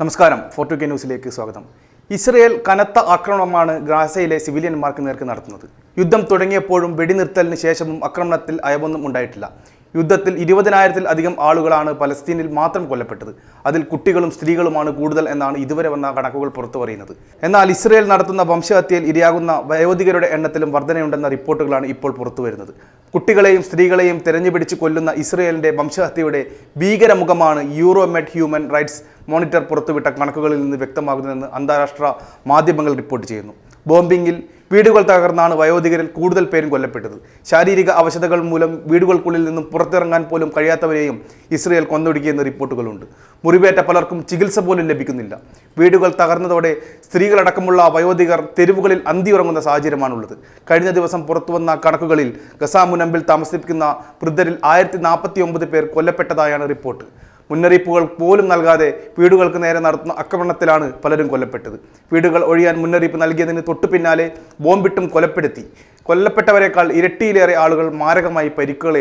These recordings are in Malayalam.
നമസ്കാരം. ഫോർട്ടു കെ ന്യൂസിലേക്ക് സ്വാഗതം. ഇസ്രയേൽ കനത്ത ആക്രമണമാണ് ഗാസയിലെ സിവിലിയന്മാർക്ക് നേർക്ക് നടത്തുന്നത്. യുദ്ധം തുടങ്ങിയപ്പോഴും വെടിനിർത്തലിന് ശേഷവും ആക്രമണത്തിൽ അയവൊന്നും ഉണ്ടായിട്ടില്ല. യുദ്ധത്തിൽ ഇരുപതിനായിരത്തിൽ അധികം ആളുകളാണ് പലസ്തീനിൽ മാത്രം കൊല്ലപ്പെട്ടത്. അതിൽ കുട്ടികളും സ്ത്രീകളുമാണ് കൂടുതൽ എന്നാണ് ഇതുവരെ വന്ന കണക്കുകൾ പുറത്തു പറയുന്നത്. എന്നാൽ ഇസ്രയേൽ നടത്തുന്ന വംശഹത്യയിൽ ഇരയാകുന്ന വയോധികരുടെ എണ്ണത്തിലും വർധനയുണ്ടെന്ന റിപ്പോർട്ടുകളാണ് ഇപ്പോൾ പുറത്തു വരുന്നത്. കുട്ടികളെയും സ്ത്രീകളെയും തെരഞ്ഞുപിടിച്ച് കൊല്ലുന്ന ഇസ്രയേലിന്റെ വംശഹത്യയുടെ ഭീകരമുഖമാണ് യൂറോമെഡ് ഹ്യൂമൻ റൈറ്റ്സ് മോണിറ്റർ പുറത്തുവിട്ട കണക്കുകളിൽ നിന്ന് വ്യക്തമാകുന്നതെന്ന് അന്താരാഷ്ട്ര മാധ്യമങ്ങൾ റിപ്പോർട്ട് ചെയ്യുന്നു. ബോംബിങ്ങിൽ വീടുകൾ തകർന്നാണ് വയോധികരിൽ കൂടുതൽ പേരും കൊല്ലപ്പെട്ടത്. ശാരീരിക അവശതകൾ മൂലം വീടുകൾക്കുള്ളിൽ നിന്നും പുറത്തിറങ്ങാൻ പോലും കഴിയാത്തവരെയും ഇസ്രയേൽ കൊന്നൊടുക്കിയെന്ന് റിപ്പോർട്ടുകളുണ്ട്. മുറിവേറ്റ പലർക്കും ചികിത്സ പോലും ലഭിക്കുന്നില്ല. വീടുകൾ തകർന്നതോടെ സ്ത്രീകളടക്കമുള്ള വയോധികർ തെരുവുകളിൽ അന്തിയുറങ്ങുന്ന സാഹചര്യമാണുള്ളത്. കഴിഞ്ഞ ദിവസം പുറത്തുവന്ന കണക്കുകളിൽ ഗസാമുനമ്പിൽ താമസിപ്പിക്കുന്ന വൃദ്ധരിൽ ആയിരത്തി പേർ കൊല്ലപ്പെട്ടതായാണ് റിപ്പോർട്ട്. മുന്നറിയിപ്പുകൾ പോലും നൽകാതെ വീടുകൾക്ക് നേരെ നടത്തുന്ന ആക്രമണത്തിലാണ് പലരും കൊല്ലപ്പെട്ടത്. വീടുകൾ ഒഴിയാൻ മുന്നറിയിപ്പ് നൽകിയതിന് തൊട്ടു പിന്നാലെ ബോംബിട്ടും കൊലപ്പെടുത്തി. കൊല്ലപ്പെട്ടവരെക്കാൾ ഇരട്ടിയിലേറെ ആളുകൾ മാരകമായി പരിക്കുകൾ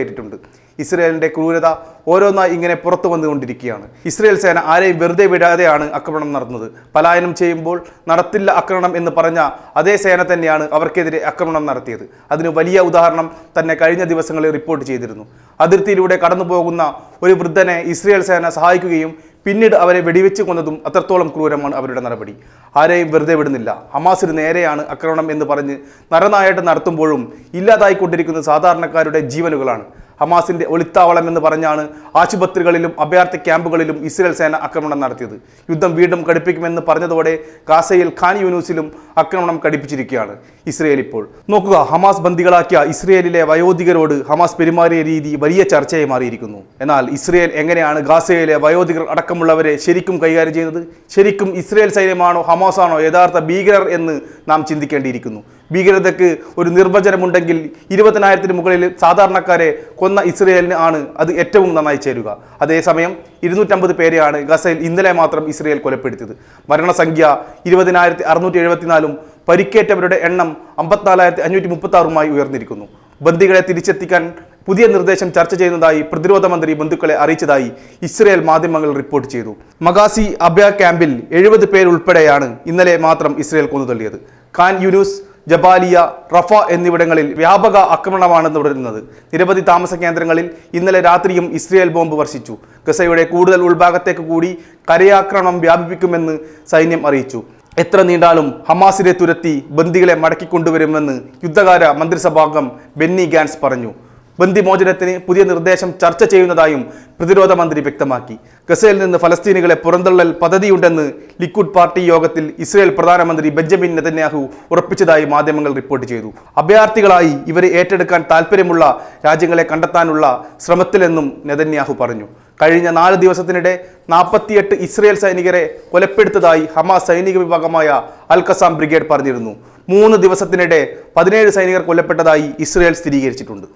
ഇസ്രയേലിന്റെ ക്രൂരത ഓരോന്നായി ഇങ്ങനെ പുറത്തു വന്നുകൊണ്ടിരിക്കുകയാണ്. ഇസ്രയേൽ സേന ആരെയും വെറുതെ വിടാതെയാണ് ആക്രമണം നടത്തുന്നത്. പലായനം ചെയ്യുമ്പോൾ നടത്തില്ല ആക്രമണം എന്ന് പറഞ്ഞ അതേ സേന തന്നെയാണ് അവർക്കെതിരെ ആക്രമണം നടത്തിയത്. അതിന് വലിയ ഉദാഹരണം തന്നെ കഴിഞ്ഞ ദിവസങ്ങളിൽ റിപ്പോർട്ട് ചെയ്തിരുന്നു. അതിർത്തിയിലൂടെ കടന്നുപോകുന്ന ഒരു വൃദ്ധനെ ഇസ്രയേൽ സേന സഹായിക്കുകയും പിന്നീട് അവരെ വെടിവെച്ച് കൊന്നതും അത്രത്തോളം ക്രൂരമാണ് അവരുടെ നടപടി. ആരെയും വെറുതെ വിടുന്നില്ല. ഹമാസിന് നേരെയാണ് ആക്രമണം എന്ന് പറഞ്ഞ് നരനായിട്ട് നടത്തുമ്പോഴും ഇല്ലാതായിക്കൊണ്ടിരിക്കുന്നത് സാധാരണക്കാരുടെ ജീവനുകളാണ്. ഹമാസിന്റെ ഒളിത്താവളം എന്ന് പറഞ്ഞാണ് ആശുപത്രികളിലും അഭയാർത്ഥി ക്യാമ്പുകളിലും ഇസ്രയേൽ സേന ആക്രമണം നടത്തിയത്. യുദ്ധം വീണ്ടും കടുപ്പിക്കുമെന്ന് പറഞ്ഞതോടെ ഗാസയിൽ ഖാൻ യൂനൂസിലും ആക്രമണം കടുപ്പിച്ചിരിക്കുകയാണ് ഇസ്രയേൽ ഇപ്പോൾ. നോക്കുക ഹമാസ് ബന്ദികളാക്കിയ ഇസ്രയേലിലെ വയോധികരോട് ഹമാസ് പെരുമാറിയ രീതി വലിയ ചർച്ചയായി മാറിയിരിക്കുന്നു. എന്നാൽ ഇസ്രയേൽ എങ്ങനെയാണ് ഗാസയിലെ വയോധികർ അടക്കമുള്ളവരെ ശരിക്കും കൈകാര്യം ചെയ്യുന്നത്? ശരിക്കും ഇസ്രയേൽ സൈന്യമാണോ ഹമാസാണോ യഥാർത്ഥ ഭീകരർ എന്ന് നാം ചിന്തിക്കേണ്ടിയിരിക്കുന്നു. ഭീകരതയ്ക്ക് ഒരു നിർവചനമുണ്ടെങ്കിൽ ഇരുപതിനായിരത്തിന് മുകളിൽ സാധാരണക്കാരെ കൊന്ന ഇസ്രയേലിന് ആണ് അത് ഏറ്റവും നന്നായി ചേരുക. അതേസമയം ഇരുന്നൂറ്റമ്പത് പേരെയാണ് ഗസയിൽ ഇന്നലെ മാത്രം ഇസ്രയേൽ കൊലപ്പെടുത്തിയത്. മരണസംഖ്യ ഇരുപതിനായിരത്തി അറുന്നൂറ്റി എഴുപത്തിനാലും പരിക്കേറ്റവരുടെ എണ്ണം അമ്പത്തിനാലായിരത്തി അഞ്ഞൂറ്റി മുപ്പത്തി ഉയർന്നിരിക്കുന്നു. ബന്ദികളെ തിരിച്ചെത്തിക്കാൻ പുതിയ നിർദ്ദേശം ചർച്ച ചെയ്യുന്നതായി പ്രതിരോധ മന്ത്രി ബന്ധുക്കളെ അറിയിച്ചതായി ഇസ്രയേൽ മാധ്യമങ്ങൾ റിപ്പോർട്ട് ചെയ്തു. മഗാസി അബ്യ ക്യാമ്പിൽ എഴുപത് പേരുൾപ്പെടെയാണ് ഇന്നലെ മാത്രം ഇസ്രയേൽ കൊന്നു തള്ളിയത് ഖാൻ യുനൂസ് ജബാലിയ റഫ എന്നിവിടങ്ങളിൽ വ്യാപക ആക്രമണമാണ് തുടരുന്നത്. നിരവധി താമസ കേന്ദ്രങ്ങളിൽ ഇന്നലെ രാത്രിയും ഇസ്രയേൽ ബോംബ് വർഷിച്ചു. ഗസയുടെ കൂടുതൽ ഉൾഭാഗത്തേക്ക് കൂടി കരയാക്രമണം വ്യാപിപ്പിക്കുമെന്ന് സൈന്യം അറിയിച്ചു. എത്ര നീണ്ടാലും ഹമാസിനെ തുരത്തി ബന്ദികളെ മടക്കിക്കൊണ്ടുവരുമെന്ന് യുദ്ധകാര മന്ത്രിസഭാംഗം ബെന്നി ഗാൻസ് പറഞ്ഞു. ബന്ദിമോചനത്തിന് പുതിയ നിർദ്ദേശം ചർച്ച ചെയ്യുന്നതായും പ്രതിരോധ മന്ത്രി വ്യക്തമാക്കി. ഗസയിൽ നിന്ന് ഫലസ്തീനികളെ പുറന്തള്ളൽ പദ്ധതിയുണ്ടെന്ന് ലിക്വിഡ് പാർട്ടി യോഗത്തിൽ ഇസ്രയേൽ പ്രധാനമന്ത്രി ബെഞ്ചമിൻ നെതന്യാഹു ഉറപ്പിച്ചതായി മാധ്യമങ്ങൾ റിപ്പോർട്ട് ചെയ്തു. അഭയാർത്ഥികളായി ഇവരെ ഏറ്റെടുക്കാൻ താൽപ്പര്യമുള്ള രാജ്യങ്ങളെ കണ്ടെത്താനുള്ള ശ്രമത്തിലെന്നും നെതന്യാഹു പറഞ്ഞു. കഴിഞ്ഞ നാല് ദിവസത്തിനിടെ നാൽപ്പത്തിയെട്ട് ഇസ്രയേൽ സൈനികരെ കൊലപ്പെടുത്തതായി ഹമാസ് സൈനിക വിഭാഗമായ അൽ കസാം ബ്രിഗേഡ് പറഞ്ഞിരുന്നു. മൂന്ന് ദിവസത്തിനിടെ പതിനേഴ് സൈനികർ കൊല്ലപ്പെട്ടതായി ഇസ്രയേൽ സ്ഥിരീകരിച്ചിട്ടുണ്ട്.